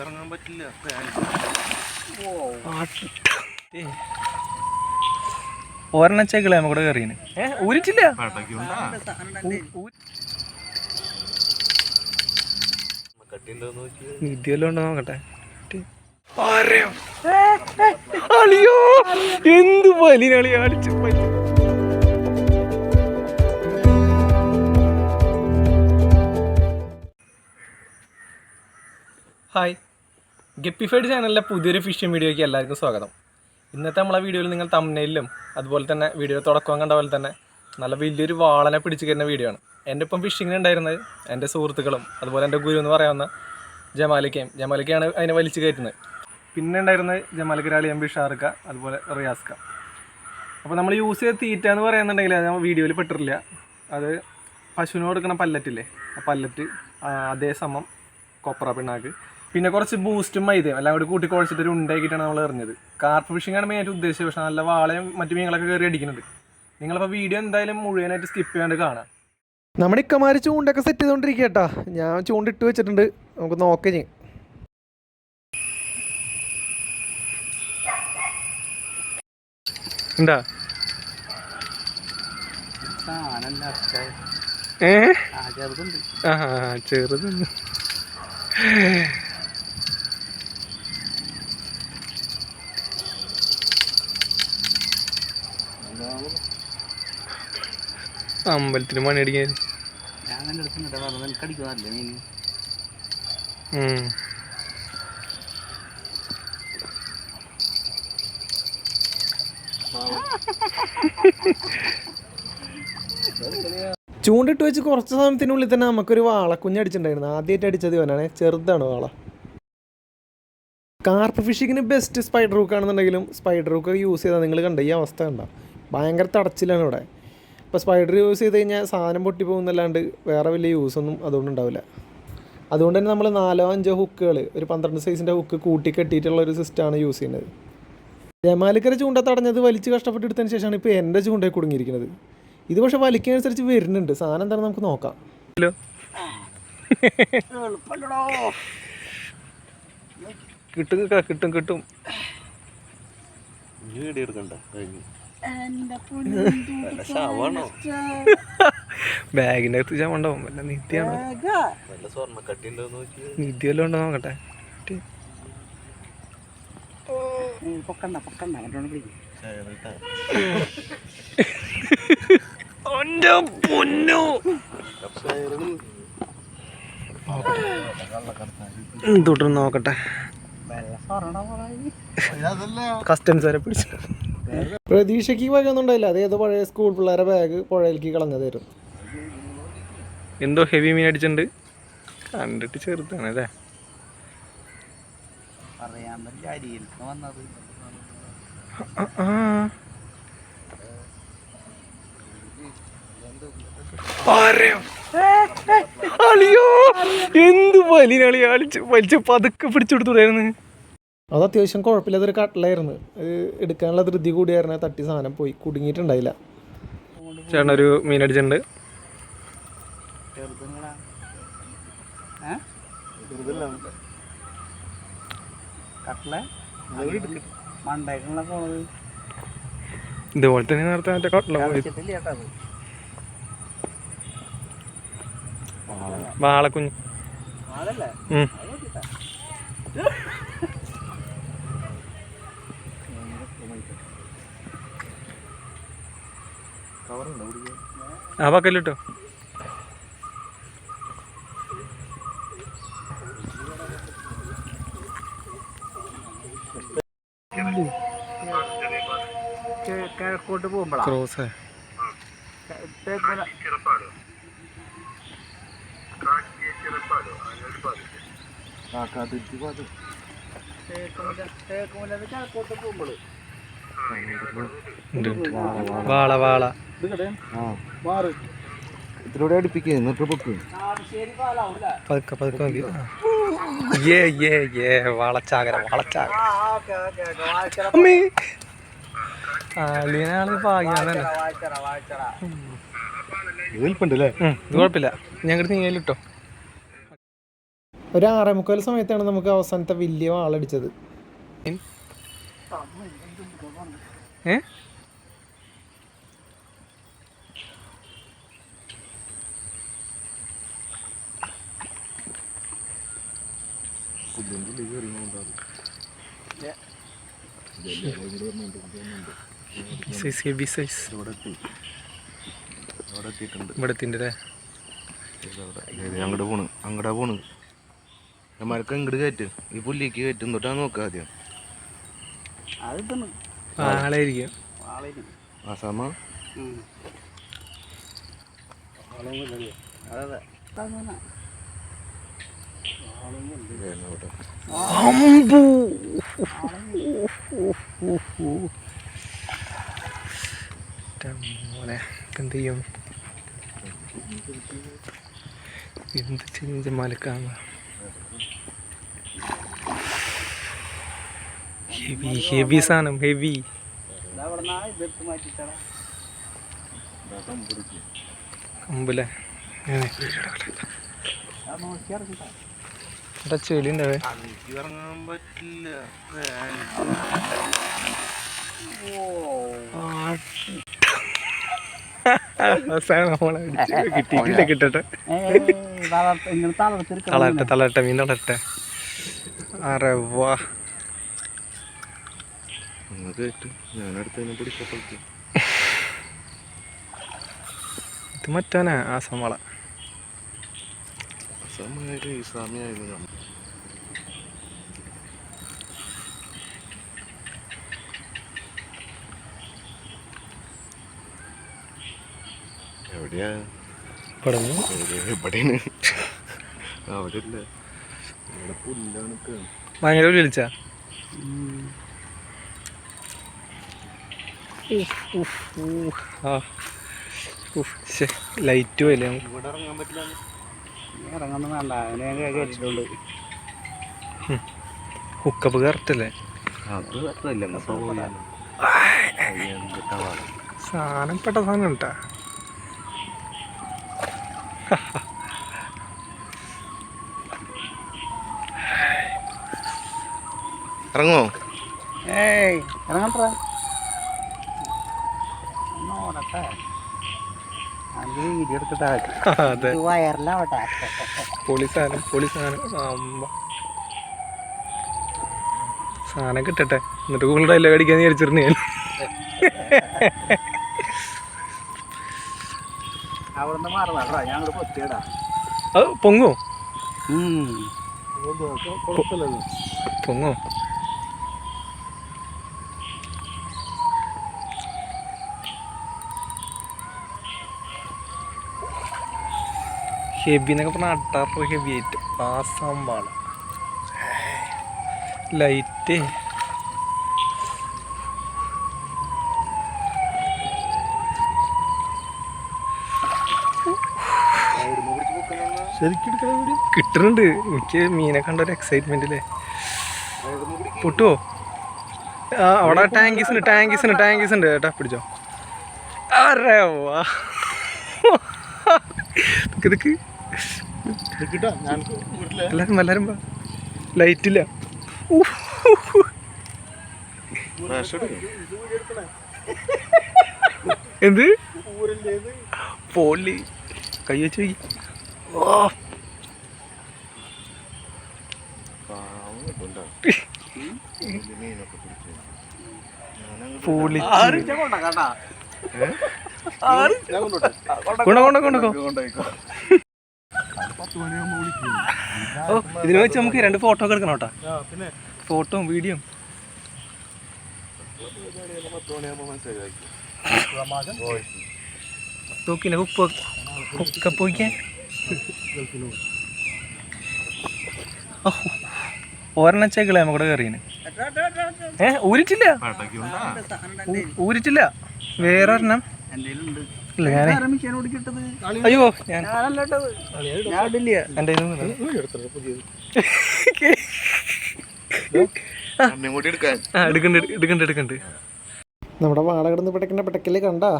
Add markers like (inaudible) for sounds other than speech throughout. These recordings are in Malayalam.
ഇറങ്ങാൻ പറ്റില്ല. ഒരെണ്ണച്ചേക്കളെ ചെകളെ കൂടെ കയറിയാണ് ഏ ഊരിച്ചില്ല ഉണ്ടോ നോക്കട്ടെ? അളിയോ എന്ത് വലിനളി അടിച്ചു ഹായ്. ഗപ്പിഫൈഡ് ചാനലിലെ പുതിയൊരു ഫിഷിംഗ് വീഡിയോയ്ക്ക് എല്ലാവർക്കും സ്വാഗതം. ഇന്നത്തെ നമ്മളെ വീഡിയോയിൽ നിങ്ങൾ തമ്മനയിലും അതുപോലെ തന്നെ വീഡിയോ തുടക്കം കണ്ട പോലെ തന്നെ നല്ല വലിയൊരു വാളനെ പിടിച്ച് കയറുന്ന വീഡിയോ ആണ്. എന്റെ ഒപ്പം ഫിഷിങ്ങിന് ഉണ്ടായിരുന്നത് എന്റെ സുഹൃത്തുക്കളും അതുപോലെ എന്റെ ഗുരു എന്ന് പറയാവുന്ന ജമാലിക്കയും. ജമാലിക്കയാണ് അതിനെ വലിച്ചു കയറ്റുന്നത്. പിന്നെ ഉണ്ടായിരുന്നത് ജമാലിക്കരാളി എം ബി ഷാർക്ക അതുപോലെ റിയാസ്ക അപ്പോൾ നമ്മൾ യൂസ് ചെയ്ത തീറ്റ എന്ന് പറയുന്നുണ്ടെങ്കിൽ അത് നമ്മൾ വീഡിയോയിൽ പെട്ടിട്ടില്ല. അത് പശുവിന് കൊടുക്കുന്ന പല്ലറ്റില്ലേ? ആ പല്ലറ്റ് അതേ സമം കൊപ്ര പിണ്ണാക്ക്. പിന്നെ കുറച്ച് ബൂസ്റ്റും മൈദയും എല്ലാം കൂടി കൂട്ടി കുഴച്ചിട്ട് ഒരു ഉണ്ടാക്കിയിട്ടാണ് നമ്മൾ എറിഞ്ഞത്. കാർപ്പ് ഫിഷിംഗ് ആണ് മെയിനായിട്ട് ഉദ്ദേശിച്ചത്. പക്ഷേ നല്ല വാളയും മറ്റു മീനുകളൊക്കെ കയറി അടിക്കുന്നുണ്ട്. നിങ്ങളിപ്പോൾ വീഡിയോ എന്തായാലും മുഴുവനായിട്ട് സ്കിപ്പ് ചെയ്യാണ്ട് കാണാം. നമ്മുടെ ഇക്കമാര് ചൂണ്ടൊക്കെ സെറ്റ് ചെയ്തുകൊണ്ടിരിക്കുക കേട്ടാ ഞാൻ ചൂണ്ടിട്ട് വെച്ചിട്ടുണ്ട്. നമുക്ക് നോക്കേ ചെയ്യും എന്താ? ഏ? ആ അടിക്കുന്നതല്ലേ മീൻ അടിക്കാൻ ചൂണ്ടിട്ട് വെച്ച് കുറച്ച് സമയത്തിനുള്ളിൽ തന്നെ നമുക്കൊരു വാളക്കുഞ്ഞ് അടിച്ചിട്ടുണ്ടായിരുന്നു. ആദ്യമായിട്ട് അടിച്ചത് ഇവനാണ്. ചെറുതാണ് വാള. കാർപ്പ് ഫിഷിങ്ങിന് ബെസ്റ്റ് സ്പൈഡർ ഹൂക്ക് ആണെന്നുണ്ടെങ്കിലും സ്പൈഡർ റൂക്ക് യൂസ് ചെയ്താൽ നിങ്ങൾ കണ്ട ഈ അവസ്ഥ കണ്ട. ഭയങ്കര തടച്ചിലാണ് ഇവിടെ. ഇപ്പോൾ സ്പൈഡർ യൂസ് ചെയ്ത് കഴിഞ്ഞാൽ സാധനം പൊട്ടിപ്പോകുന്നല്ലാണ്ട് വേറെ വലിയ യൂസൊന്നും അതുകൊണ്ട് ഉണ്ടാവില്ല. അതുകൊണ്ട് തന്നെ നമ്മൾ നാലോ അഞ്ചോ ഹുക്കുകൾ ഒരു പന്ത്രണ്ട് സൈസിന്റെ ഹുക്ക് കൂട്ടി കെട്ടിയിട്ടുള്ള ഒരു സിസ്റ്റമാണ് യൂസ് ചെയ്യുന്നത്. ജമാലിക്കര ചൂണ്ട തടഞ്ഞത് വലിച്ച് കഷ്ടപ്പെട്ട് എടുത്തതിന് ശേഷമാണ് ഇപ്പോൾ എന്റെ ചൂണ്ടയിൽ കുടുങ്ങിയിരിക്കുന്നത്. ഇത് പക്ഷേ വലിക്കുന്നതനുസരിച്ച് വരുന്നുണ്ട്. സാധനം എന്താണെന്ന് നമുക്ക് നോക്കാം. ഹലോ. കിട്ടും കിട്ടും കിട്ടും. എടുക്കണ്ട കഴിഞ്ഞു. (laughs) ബാഗിന്റെ അകത്ത് ഞാൻ ഉണ്ടാവും വല്ല നിത്യാണോ നിധി വല്ലതും ഉണ്ടോ നോക്കട്ടെ. പൊക്കണ്ട പൊക്കണ്ട പിടിക്കും. പൊന്നു. തൊട്ട് നോക്കട്ടെ. കസ്റ്റംസ് വരെ പിടിച്ചു. പ്രതീക്ഷയ്ക്ക് വകയൊന്നും ഉണ്ടായില്ല. അത് ഏതോ പഴയ സ്കൂൾ പിള്ളേരെ ബാഗ് പുഴയിലേക്ക് കളഞ്ഞതായിരുന്നു എന്തോ ഹെവി മീൻ അടിച്ചിട്ടുണ്ട്. കണ്ടിട്ട് ചെറുതാണ് അല്ലേ? പറയാൻ പറ്റില്ല. അരിയിൽ വന്നത്. ആ. അളിയോ എന്ത് വലിനളി അളിച്ച് വലിച്ച് പതുക്കെ പിടിച്ചെടുത്തൂടായിരുന്നു അത് അത്യാവശ്യം കുഴപ്പമില്ലാത്തൊരു കട്ടലായിരുന്നു. അത് എടുക്കാനുള്ള ധൃതി കൂടിയായിരുന്നു. തട്ടി സാധനം പോയി. കുടുങ്ങിയിട്ടുണ്ടായില്ല. ചേട്ടൻ ഒരു മീൻ അടിച്ചിട്ടുണ്ട്. ഇതുപോലെ തന്നെ നേരത്തെ മറ്റേ കട്ടല പോയി കളിച്ചിട്ടില്ല കേട്ടോ അത് വാളക്കുഞ്ഞ്. ആ പക്കല്ലിട്ടോ കിഴക്കോട്ട് പോകുമ്പോഴാണ് ക്രോസ് വാള വാള ഇതിലൂടെ അടുപ്പിക്കുക എന്നിട്ട് പൊക്ക് പതുക്കെ പതുക്കെ മതി ഏ ഏ ഏ വളച്ചാകര വളച്ചാകര അമ്മേ അളിയനാൾ ഭാഗ്യം ഇത് കുഴപ്പമില്ല. ഞങ്ങളുടെ നീങ്ങിട്ടോ ഒരു ആറേ മുക്കാൽ സമയത്താണ് നമുക്ക് അവസാനത്തെ വലിയ വാളടിച്ചത് ഏ? സൈസ് ഹെവി സൈസ് ഇവിടെ എത്തിയിട്ടുണ്ട് ഇവിടെ പോണ്. അങ്ങോട്ടാ പോണ്. മരക്ക് ഇങ്ങോട്ട് കയറ്റും. ഈ പുല്ലിക്ക് കയറ്റും. തൊട്ടാ നോക്കുക ആദ്യം. ആസാമ എന്ത് ചെയ്യും എന്ത് ചെയ്യും മലക്കാമ ഹെവി ഹെവി സാധനം ഹെവി ഇറങ്ങിട്ടാ ഇവിടെ ചെളി ഉണ്ടാവേ കിട്ടിയിട്ടില്ല കിട്ടട്ടെ. തളരട്ടെ തളരട്ടെ മീൻ തളരട്ടെ. അറെ വാ അങ്ങ് കയറ്റ് ഞാനടുത്ത് തന്നെ പിടിക്കപ്പെടുത്തി ഇത് മറ്റാനാ ആ സമള അസാമായാലും ഇസ്ലാമിയായിരുന്നു നമ്മൾ എവിടെയാ? എവിടെയാണ് അവിടെ ഇല്ല. ഭയങ്കര വിളിച്ച ലൈറ്റ് അല്ലേ ഇവിടെ ഇറങ്ങാൻ പറ്റില്ല ഇറങ്ങുന്നു വേണ്ട അതിനെ ഞാൻ കയറ്റിട്ടുണ്ട് ഹുക്കപ്പ് കറക്റ്റല്ലേ? സാധനം പെട്ട സാധനം കേട്ടാ ഇറങ്ങോ ഏയ് ഇറങ്ങട്ടെ നോടട്ടെ അത് (laughs) വയറിലാവട്ടെ. പൊളി സാധനം പൊളി സാധനം. അമ്മ. സാധനം കിട്ടട്ടെ. എന്നിട്ട് കൂടുതൽ ഡയലോഗ് അടിക്കാൻ വിചാരിച്ചിരുന്നു ഞാൻ. അവിടുന്ന് മാറുന്നടാ ഞാൻ അങ്ങോട്ട് പൊത്തിയടാ അത് പൊങ്ങോ പൊങ്ങോ ഹെവി എന്നൊക്കെ പറഞ്ഞാൽ അട്ടാറ് ഹെവി ആയിട്ട്. ആസാം വാള ലൈറ്റ് കിട്ടുന്നുണ്ട്. എനിക്ക് മീനെ കണ്ട ഒരു എക്സൈറ്റ്മെന്റ് അല്ലേ പൊട്ടുവോ? ആ അവിടെ ടാങ്കീസ് ഉണ്ട് ടാങ്കീസ് ഉണ്ട് ടാങ്കീസ് ഉണ്ട്. ഏട്ടാ പിടിച്ചോ. അറേ വാ. (laughs) നിക്ക് നിക്ക് കിട്ടാ ഞാൻ വീട്ടിലെ എല്ലാരും എല്ലാരും വാ. ലൈറ്റ് ഇല്ല എന്ത്? പോളി. കൈ വെച്ച് കൊണ്ടോ ഓ കൊണ്ടാ ഞാൻ കൊണ്ടോട്ടെ? കൊണ്ടോ? കൊണ്ടോ ഓ ഇതിന് വെച്ച് നമുക്ക് രണ്ട് ഫോട്ടോ ഒക്കെ എടുക്കണം കേട്ടോ. പിന്നെ ഫോട്ടോ വീഡിയോ. തോക്കിനെ ഉപ്പ് ഒക്കെ പോയിക്കാൻ ഒരെണ്ണം ചെകളെ കൂടെ കയറിയന് ഏ ഊരിച്ചില്ല ഊ- ഊരിട്ടില്ല. വേറെ ഒരെണ്ണം ഇല്ല ഞാനേ അയ്യോ ഞാൻ എന്റെ എടുക്കണ്ട് എടുക്കണ്ട് എടുക്കണ്ട് നമ്മുടെ വാട കിടന്ന് പിടക്കുന്ന പിടക്കൽ കണ്ടാ?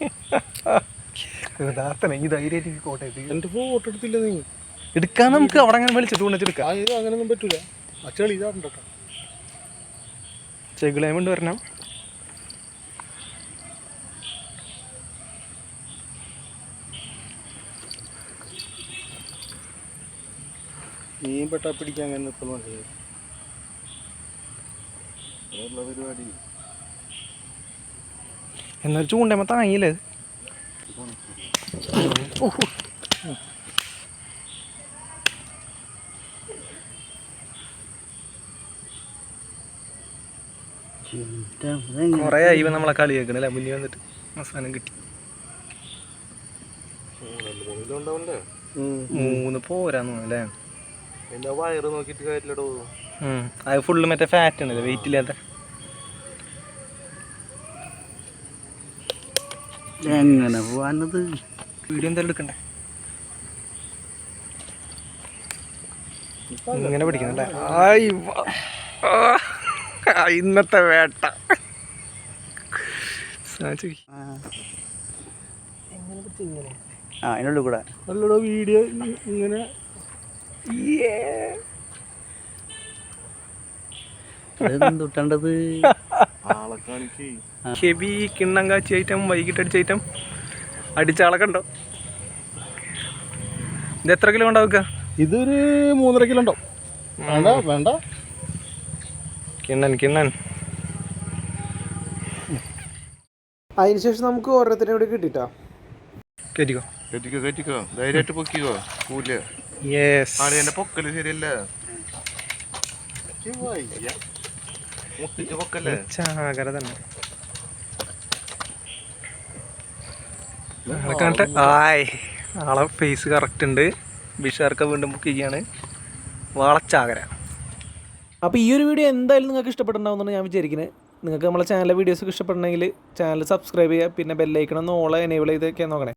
(laughs) യഥാർത്ഥന ഈ ധൈര്യമായിട്ട് കോട്ടയത്ത് എന്റെ ഫോട്ടോ എടുത്തില്ല നീ. എടുക്കാൻ നമുക്ക് അവിടെ അങ്ങനെ വിളിച്ചിട്ട് കൊണ്ടിട്ടെടുക്കാം ഇത് അങ്ങനെയൊന്നും പറ്റൂല. അച്ഛൻ ഇതാണ്ടോ ചെകിളയം കൊണ്ട് വരണം? മീൻ പെട്ടാ പിടിക്കാൻ അങ്ങനെ പരിപാടി. എന്നാൽ ചൂണ്ടമ്മ താങ്ങിയില്ലേ? കൊറേ ആയി നമ്മളെ കളി കേൾക്കണല്ലേ മുന്നിൽ വന്നിട്ട് അവസാനം കിട്ടി. മൂന്ന് പോരാന്ന് തോന്നുന്നു അല്ലേ? എന്റെ വയറ് നോക്കിട്ട് കാര്യമില്ലടോ. അത് ഫുള്ള് മറ്റേ ഫാറ്റ് ഉണ്ടല്ലേ വെയിറ്റ് ഇല്ലാത്ത. എങ്ങനെ പോവാനത്? വീഡിയോ എന്തായാലും എടുക്കണ്ടേ? ഇങ്ങനെ പിടിക്കുന്നുണ്ടേ (laughs) ഇന്നത്തെ വേട്ട. ആ. അതിനുള്ളിൽ കൂടെ. അല്ലടോ വീഡിയോ ഇങ്ങനെ. ഹെവി കിണ്ണം കാച്ചി ഐറ്റം വൈകിട്ട് അടിച്ച ഐറ്റം. അടിച്ച ആളൊക്കെ ഉണ്ടോ? ഇത് എത്ര കിലോ ഉണ്ടാവുക ഇതൊരു മൂന്നര കിലോ ഉണ്ടോ? വേണ്ട വേണ്ട. കിണ്ണൻ കിണ്ണൻ. അതിനുശേഷം നമുക്ക് ഓരോരുത്തരും കൂടി കിട്ടിട്ടോ? കേട്ടിക്കോ കേട്ടിക്കോ കേട്ടിക്കോ ധൈര്യമായിട്ട് പൊക്കിക്കോ. കൂല. ആളെ എന്റെ പൊക്കൽ ശരിയല്ല. മുട്ടിച്ച് പൊക്കല്ലേ? ചാകര തന്നെ. ആയ് ആളെ ഫേസ് കറക്റ്റ് ഉണ്ട്. ബിഷാർക്ക വീണ്ടും ബുക്ക് ചെയ്യാണ് വാളച്ചാകര. അപ്പോൾ ഈ ഒരു വീഡിയോ എന്തായാലും നിങ്ങൾക്ക് ഇഷ്ടപ്പെട്ടിട്ടുണ്ടാവുമെന്നാണ് ഞാൻ വിചാരിക്കുന്നത് നിങ്ങൾക്ക് നമ്മളെ ചാനലിലെ വീഡിയോസ് ഇഷ്ടപ്പെടണമെങ്കിൽ ചാനൽ സബ്സ്ക്രൈബ് ചെയ്യുക പിന്നെ ബെല്ലൈക്കണം എന്ന് ഓളെ എനേബിൾ ചെയ്തൊക്കെ നോക്കണേ.